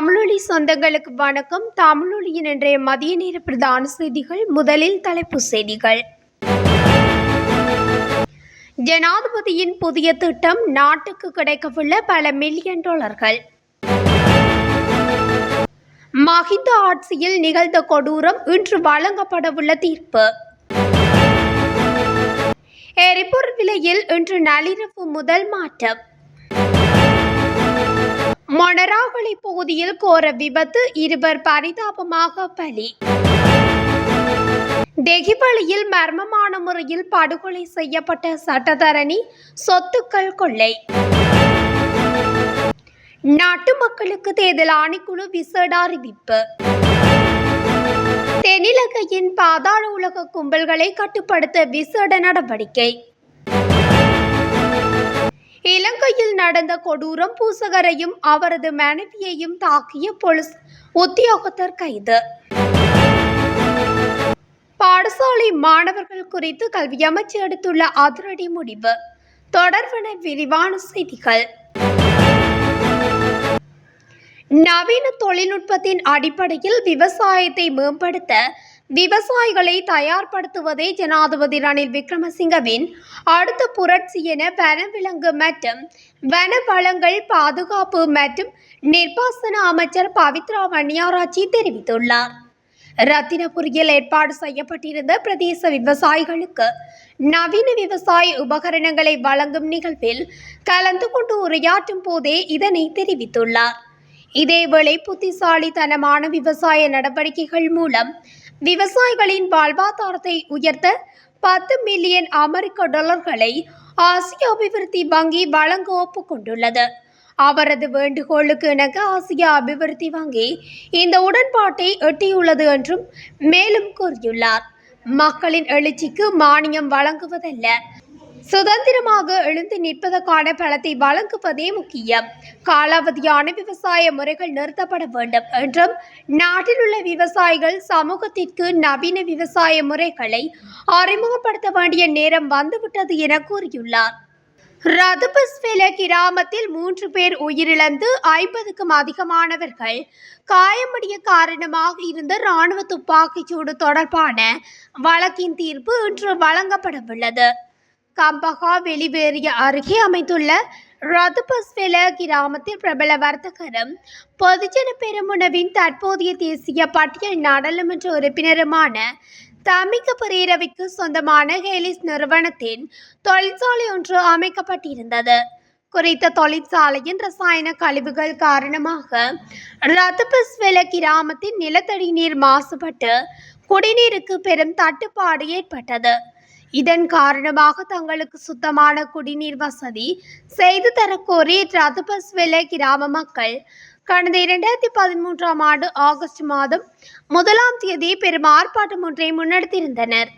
தமிழொலி சொந்தங்களுக்கு வணக்கம். தமிழொலியின் இன்றைய மதிய நேர பிரதான செய்திகள் முதலில் தலைப்பு செய்திகள். ஜனாதிபதியின் புதிய திட்டம் நாட்டுக்கு கிடைக்கவுள்ள பல மில்லியன் டாலர்கள். மஹிந்த ஆட்சியில் நிகழ்ந்த கொடூரம் இன்று வழங்கப்படவுள்ள தீர்ப்பு. எரிபொருள் விலையில் இன்று நள்ளிரவு முதல் மாற்றம். மொனராவளி பகுதியில் கோர விபத்து இருவர் பரிதாபமாக பலி. தெகிபலியில் மர்மமான முறையில் படுகொலை செய்யப்பட்ட சட்டத்தரணி சொத்துக்கள் கொள்ளை. நாட்டு மக்களுக்கு தேர்தல் ஆணைக்குழு விசேட அறிவிப்பு. தென்னிலங்கையின் பாதாள உலக கும்பல்களை கட்டுப்படுத்த விசேட நடவடிக்கை. இலங்கையில் நடந்த கொடூரம் பூசகரையும் அவரது மனைவியையும் தாக்கிய போலீஸ் உத்தியோகத்தர் கைது. பாடசாலை மாணவர்கள் குறித்து கல்வி அமைச்சு எடுத்துள்ள அதிரடி முடிவு. தொடர்பன விரிவான செய்திகள். நவீன தொழில்நுட்பத்தின் அடிப்படையில் விவசாயத்தை மேம்படுத்த விவசாயிகளை தயார்படுத்துவதே ஜனாதிபதி ரணில் விக்ரமசிங்கவின் அடுத்த புரட்சி என வனவிலங்கு மற்றும் வன வளங்கள் பாதுகாப்பு மற்றும் நிர்வாசன அமைச்சர் பவித்ரா வன்னியாராச்சி தெரிவித்துள்ளார். ரத்தினபுரியில் ஏற்பாடு செய்யப்பட்டிருந்த பிரதேச விவசாயிகளுக்கு நவீன விவசாய உபகரணங்களை வழங்கும் நிகழ்வில் கலந்து கொண்டு உரையாற்றும் போதே இதனை தெரிவித்துள்ளார். இதேவேளை புத்திசாலித்தனமான விவசாய நடவடிக்கைகள் மூலம் விவசாயிகளின் வாழ்வாதாரத்தை உயர்த்த பத்து மில்லியன் அமெரிக்க டாலர்களை ஆசிய அபிவிருத்தி வங்கி வழங்க ஒப்புக்கொண்டுள்ளது. அவரது வேண்டுகோளுக்கு இணங்க ஆசிய அபிவிருத்தி வங்கி இந்த உடன்பாட்டை எட்டியுள்ளது என்றும் மேலும் கூறியுள்ளார். மக்களின் எழுச்சிக்கு மானியம் வழங்குவதல்ல சுதந்திரமாக எழுந்து நிற்பதற்கான பலத்தை வழங்குவதே முக்கியம். காலாவதியான விவசாய முறைகள் நிறுத்தப்பட வேண்டும் என்றும் நாட்டில் உள்ள விவசாயிகள் சமூகத்திற்கு நவீன விவசாய முறைகளை அறிமுகப்படுத்த வேண்டிய நேரம் வந்துவிட்டது என கூறியுள்ளார். ரதுபஸ்வெல கிராமத்தில் மூன்று பேர் உயிரிழந்து ஐம்பதுக்கும் அதிகமானவர்கள் காயமடைய காரணமாக இருந்த இராணுவ துப்பாக்கிச்சூடு தொடர்பான வழக்கின் தீர்ப்பு இன்று வழங்கப்படவுள்ளது. கம்பகா வெளிவேறிய அருகே அமைந்துள்ள ரதுபஸ்வெல கிராமத்தில் பிரபல வர்த்தகரும் பொதுஜன பெருமுனவின் தற்போதைய தேசிய பட்டியல் நாடாளுமன்ற உறுப்பினருமான தமிக்க பெரேரவிற்கு சொந்தமான ஹேலிஸ் நிறுவனத்தின் தொழிற்சாலை ஒன்று அமைக்கப்பட்டிருந்தது. குறித்த தொழிற்சாலையின் ரசாயன கழிவுகள் காரணமாக ரதுபஸ்வெல கிராமத்தின் நிலத்தடி நீர் மாசுபட்டு குடிநீருக்கு பெரும் தட்டுப்பாடு ஏற்பட்டது. இதன் காரணமாக தங்களுக்கு சுத்தமான குடிநீர் வசதி செய்து தரக்கோரி ரதுபஸ்வெல கிராம மக்கள் கடந்த இரண்டாயிரத்தி பதிமூன்றாம் ஆண்டு ஆகஸ்ட் மாதம் முதலாம் தேதி பெரும் ஆர்ப்பாட்டம் ஒன்றை முன்னெடுத்திருந்தனர்.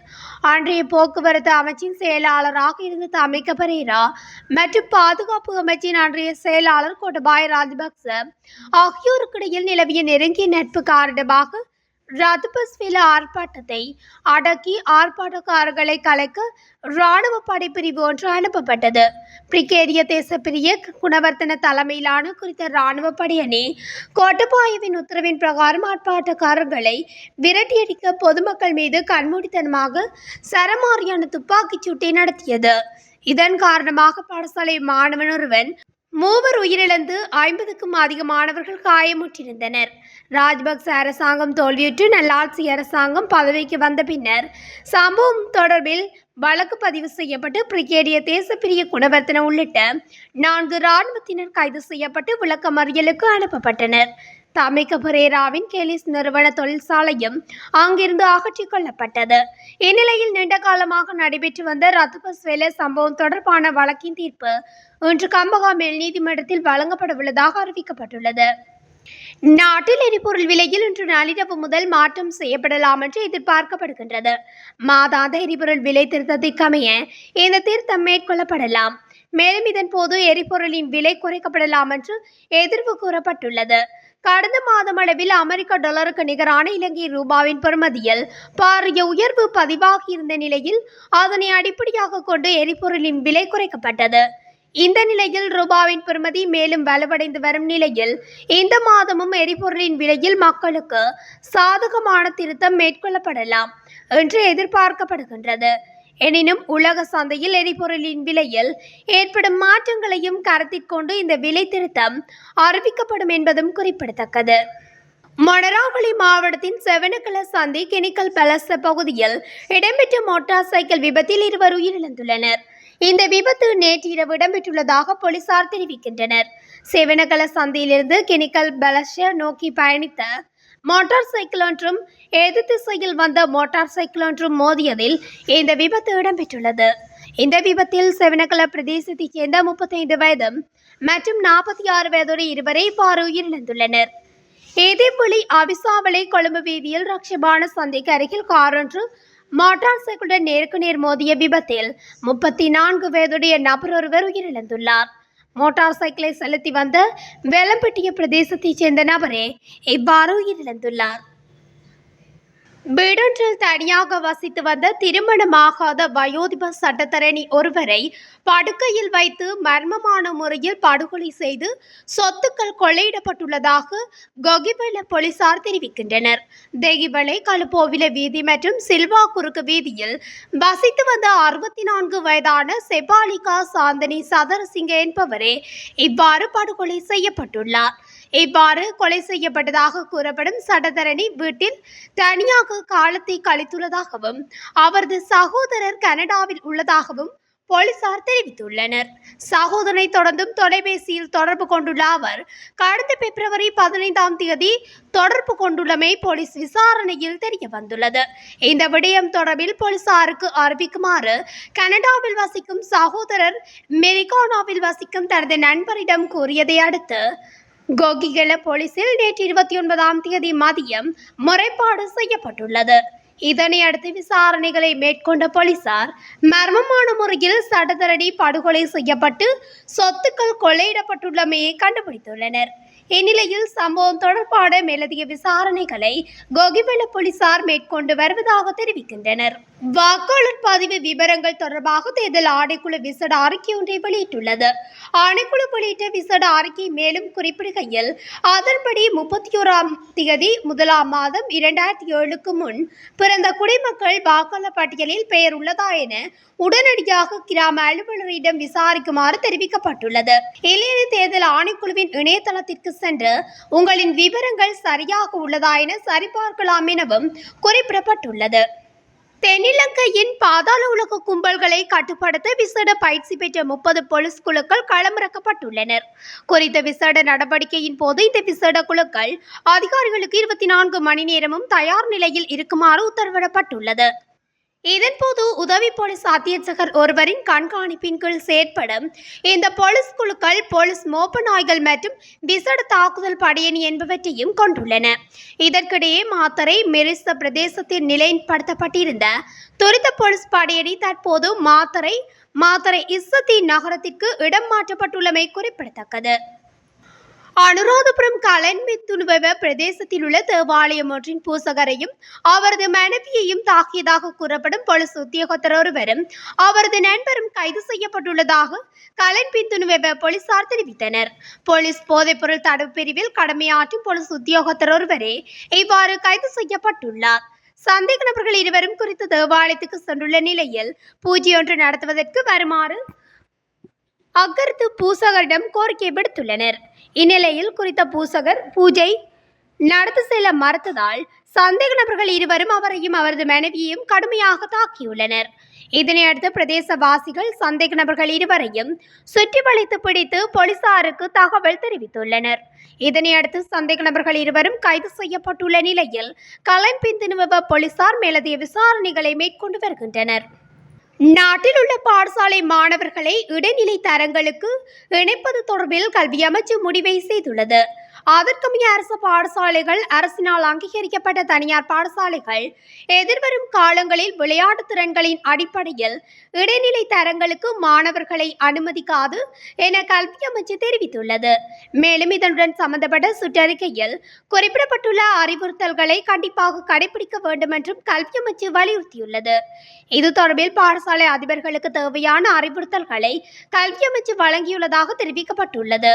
அன்றைய போக்குவரத்து அமைச்சின் செயலாளராக இருந்த தமிக்க பரேரா மற்றும் பாதுகாப்பு அமைச்சின் அன்றைய செயலாளர் கோட்டபாய ராஜபக்ச ஆகியோருக்கிடையில் நிலவிய நெருங்கிய நட்பு காரணமாக ரதுபஸ்வில ஆர்ப்பாட்டத்தை அடக்கி ஆர்ப்பாட்டக்காரர்களை கலைக்க இராணுவ படைப்பிரிவு ஒன்று அனுப்பப்பட்டது. பிரிகேரிய தேசப்பிரிய குணவர்த்தன தலைமையிலான குறித்த இராணுவ படையணி கோட்டபாயவின் உத்தரவின் பிரகாரம் ஆர்ப்பாட்டக்காரர்களை விரட்டியடிக்க பொதுமக்கள் மீது கண்மூடித்தனமாக சரமாரியான துப்பாக்கிச் சூட்டை நடத்தியது. இதன் காரணமாக பாடசாலை மாணவன் ஒருவன் மூவர் உயிரிழந்து ஐம்பதுக்கும் அதிகமானவர்கள் காயமுற்றிருந்தனர். ராஜபக்ச அரசாங்கம் தோல்வியுற்று நல்லாட்சி அரசாங்கம் பதவிக்கு வந்த பின்னர் சம்பவம் தொடர்பில் வழக்கு பதிவு செய்யப்பட்டு பிரிகேடியர் தேசப்பிரிய குணவர்த்தன உள்ளிட்ட நான்கு இராணுவத்தினர் கைது செய்யப்பட்டு விளக்கமறியலுக்கு அனுப்பப்பட்டனர். தமிக்க பரேராவின் கேலிஸ் நிறுவன தொழிற்சாலையும் அங்கிருந்து அகற்றிக் கொள்ளப்பட்டது. இந்நிலையில் நீண்ட காலமாக நடைபெற்று வந்த ரத்துபஸ்வேல சம்பவம் தொடர்பான வழக்கின் தீர்ப்பு இன்று கம்பகா மேல் நீதிமன்றத்தில் வழங்கப்படவுள்ளதாக அறிவிக்கப்பட்டுள்ளது. நாட்டில் எரிபொருள் விலையில் இன்று நள்ளிரவு முதல் மாற்றம் செய்யப்படலாம் என்று எதிர்பார்க்கப்படுகின்றது. மாதாந்த எரிபொருள் விலை திருத்தத்திற்கமைய இந்த திருத்தம் மேற்கொள்ளப்படலாம். மேலும் இதன் போது எரிபொருளின் விலை குறைக்கப்படலாம் என்று எதிர்வு கூறப்பட்டுள்ளது. கடந்த மாதம் அளவில் அமெரிக்க டாலருக்கு நிகரான இலங்கை ரூபாவின் பெறுமதியில் பாரிய உயர்வு பதிவாகியிருந்த நிலையில் அதனை அடிப்படையாக கொண்டு எரிபொருளின் விலை குறைக்கப்பட்டது. இந்த நிலையில் ரூபாவின் பெறுமதி மேலும் வலுவடைந்து வரும் நிலையில் இந்த மாதமும் எரிபொருளின் விலையில் மக்களுக்கு சாதகமான திருத்தம் மேற்கொள்ளப்படலாம் என்று எதிர்பார்க்கப்படுகின்றது. எனினும் உலக சந்தையில் எரிபொருளின் விலையில் ஏற்படும் மாற்றங்களையும் கருத்தில் கொண்டு இந்த விலை திருத்தம் அறிவிக்கப்படும் என்பதும் குறிப்பிடத்தக்கது. மணராவளி மாவட்டத்தின் செவனகல சந்தி கெனிக்கல் பலச பகுதியில் இடம்பெற்ற மோட்டார் சைக்கிள் விபத்தில் இருவர் உயிரிழந்துள்ளனர். இந்த விபத்து நேற்றிரவு இடம்பெற்றுள்ளதாக போலீசார் தெரிவிக்கின்றனர். செவனகல சந்தியிலிருந்து கெனிக்கல் பலஷ நோக்கி பயணித்த மோட்டார் சைக்கிள் ஒன்றும் எதிர் திசையில் வந்த மோட்டார் சைக்கிள் ஒன்றும் மோதியதில் இந்த விபத்து இடம்பெற்றுள்ளது. இந்த விபத்தில் செவனகல பிரதேசத்தைச் சேர்ந்த முப்பத்தைந்து வயது மற்றும் நாற்பத்தி ஆறு வயதுடைய இருவரை பார் உயிரிழந்துள்ளனர். இதேபோலி அவிசாவளை கொழும்பு வீதியில் ரக்ஷபான சந்தைக்கு அருகில் கார் ஒன்று மோட்டார் சைக்கிளுடன் நேருக்கு நேர் மோதிய விபத்தில் முப்பத்தி நான்கு வயதுடைய நபர் ஒருவர் உயிரிழந்துள்ளார். மோட்டார் சைக்கிளை செலுத்தி வந்த வேலம்பட்டிய பிரதேசத்தைச் சேர்ந்த நபரே இவ்வாறு உயிரிழந்துள்ளார் வீடொன்றில் தனியாக வசித்து வந்த திருமணமாகாத வயோதிப சட்டத்தரணி ஒருவரை படுக்கையில் வைத்து மர்மமான முறையில் படுகொலை செய்து சொத்துக்கள் கொள்ளையிடப்பட்டுள்ளதாக கொகிபல போலீசார் தெரிவிக்கின்றனர். தேகிபலை கலுப்போவில வீதி மற்றும் சில்வா குறுக்கு வீதியில் வசித்து வந்த அறுபத்தி நான்கு வயதான செபாலிகா சாந்தனி சதரசிங்க என்பவரே இவ்வாறு படுகொலை செய்யப்பட்டுள்ளார். இவ்வாறு கொலை செய்யப்பட்டதாக கூறப்படும் சடதரணி வீட்டில் தனியாக காலத்தை கழித்துள்ளதாகவும் அவரது சகோதரர் கனடாவில் உள்ளதாகவும் போலீசார் தெரிவித்துள்ளனர். சகோதரனை தொடர்ந்தும் தொலைபேசியில் தொடர்பு கொண்டுள்ள அவர் கடந்த பிப்ரவரி பதினைந்தாம் தேதி தொடர்பு கொண்டுள்ளமை போலீஸ் விசாரணையில் தெரிய வந்துள்ளது. இந்த விடயம் தொடர்பில் போலீசாருக்கு அறிவிக்குமாறு கனடாவில் வசிக்கும் சகோதரர் மெரிகானாவில் வசிக்கும் தனது நண்பரிடம் கூறியதை அடுத்து கோகிகள போலீசில் நேற்று இருபத்தி ஒன்பதாம் தேதி மதியம் முறைப்பாடு செய்யப்பட்டுள்ளது. இதனை அடுத்து விசாரணைகளை மேற்கொண்ட போலீசார் மர்மமான முறையில் சடதரடி படுகொலை செய்யப்பட்டு சொத்துக்கள் கொள்ளையிடப்பட்டுள்ளமையை கண்டுபிடித்துள்ளனர். இந்நிலையில் சம்பவம் தொடர்பான மேலதிக விசாரணைகளை கோகிவெல போலீசார் மேற்கொண்டு வருவதாக தெரிவிக்கின்றனர். வாக்காளர் பதிவு விவரங்கள் தொடர்பாக தேர்தல் ஆணைக்குழு விசட அறிக்கை ஒன்றை வெளியிட்டுள்ளது. ஆணைக்குழு வெளியிட்ட விசட அறிக்கை மேலும் குறிப்பிடுகையில் அதன்படி முப்பத்தி ஓராம் தேதி முதலாம் மாதம் இரண்டாயிரத்தி ஏழுக்கு முன் பிறந்த குடிமக்கள் வாக்காளர் பட்டியலில் பெயர் உள்ளதா என உடனடியாக கிராம அலுவலரிடம் விசாரிக்குமாறு தெரிவிக்கப்பட்டுள்ளது. இளைய தேர்தல் ஆணைக்குழுவின் இணையதளத்திற்கு சென்று உங்களின் விவரங்கள் சரியாக உள்ளதா என சரிபார்க்கலாம் எனவும் குறிப்பிடப்பட்டுள்ளது. தென்னிலங்கையின் பாதாள உலக கும்பல்களை கட்டுப்படுத்த விசேட பயிற்சி பெற்ற முப்பது போலீஸ் குழுக்கள் களமிறக்கப்பட்டுள்ளனர். குறித்த விசேட நடவடிக்கையின் போது இந்த விசேட குழுக்கள் அதிகாரிகளுக்கு இருபத்தி நான்கு மணி நேரமும் தயார் நிலையில் இருக்குமாறு உத்தரவிடப்பட்டுள்ளது. இதன்போது உதவி போலீஸ் அத்தியட்சகர் ஒருவரின் கண்காணிப்பின் கீழ் செயற்படும். இந்த போலீஸ் குழுக்கள் போலீஸ் மோப்ப நாய்கள் மற்றும் விசட தாக்குதல் படையணி என்பவற்றையும் கொண்டுள்ளன. இதற்கிடையே மாத்தரை மெரிச பிரதேசத்தில் நிலைப்படுத்தப்பட்டிருந்த துரித போலீஸ் படையணி தற்போது மாத்தரை மாத்தரை இஸ்ஸத்தி நகரத்திற்கு இடம் மாற்றப்பட்டுள்ளமை குறிப்பிடத்தக்கது. அனுராதபுரம் கலன்மி துணுவ பிரதேசத்தில் உள்ள தேவாலயம் ஒன்றின் பூசகரையும் அவரது மனைவியையும் தாக்கியதாக கூறப்படும் பொலிஸ் உத்தியோகத்தர் ஒருவரும் அவரது நண்பரும் கைது செய்யப்பட்டுள்ளதாக கலன்பின் துணுவ போலீசார் தெரிவித்தனர். போலீஸ் போதைப்பொருள் தடுப்பு பிரிவில் கடமையாற்றும் போலீஸ் உத்தியோகத்தர் ஒருவரே இவ்வாறு கைது செய்யப்பட்டுள்ளார். சந்தேக நபர்கள் இருவரும் குறித்து தேவாலயத்துக்கு சென்றுள்ள நிலையில் பூஜை ஒன்று நடத்துவதற்கு வருமாறு அகர்த்து பூசகரிடம் கோரிக்கை விடுத்துள்ளனர். இந்நிலையில் குறித்த பூசகர் பூஜை நடத்த செல்ல மறுத்ததால் சந்தேக நபர்கள் இருவரும் அவரையும் அவரது மனைவியையும் கடுமையாக தாக்கியுள்ளனர். இதனையடுத்து பிரதேசவாசிகள் சந்தேக நபர்கள் இருவரையும் சுற்றி வளைத்து பிடித்து போலீசாருக்கு தகவல் தெரிவித்துள்ளனர். இதனையடுத்து சந்தேக நபர்கள் இருவரும் கைது செய்யப்பட்டுள்ள நிலையில் கலன்பின் தினுவ போலீசார் மேலதிக விசாரணைகளை மேற்கொண்டு வருகின்றனர். நாட்டில் உள்ள பாடசாலை மாணவர்களை இடைநிலை தரங்களுக்கு இணைப்பது தொடர்பில் கல்வி அமைச்சு முடிவை செய்துள்ளது. அதற்கமைய அரசு பாடசாலைகள் அரசினால் அங்கீகரிக்கப்பட்ட தனியார் பாடசாலைகள் எதிர்வரும் காலங்களில் விளையாட்டு திறன்களின் அடிப்படையில் இடைநிலை தரங்களுக்கு மாணவர்களை அனுமதிக்காது என கல்வி அமைச்சு தெரிவித்துள்ளது. மேலும் இதனுடன் சம்பந்தப்பட்ட சுற்றறிக்கையில் குறிப்பிடப்பட்டுள்ள அறிவுறுத்தல்களை கண்டிப்பாக கடைபிடிக்க வேண்டும் என்றும் கல்வி அமைச்சு வலியுறுத்தியுள்ளது. இது தொடர்பில் பாடசாலை அதிபர்களுக்கு தேவையான அறிவுறுத்தல்களை கல்வி அமைச்சு வழங்கியுள்ளதாக தெரிவிக்கப்பட்டுள்ளது.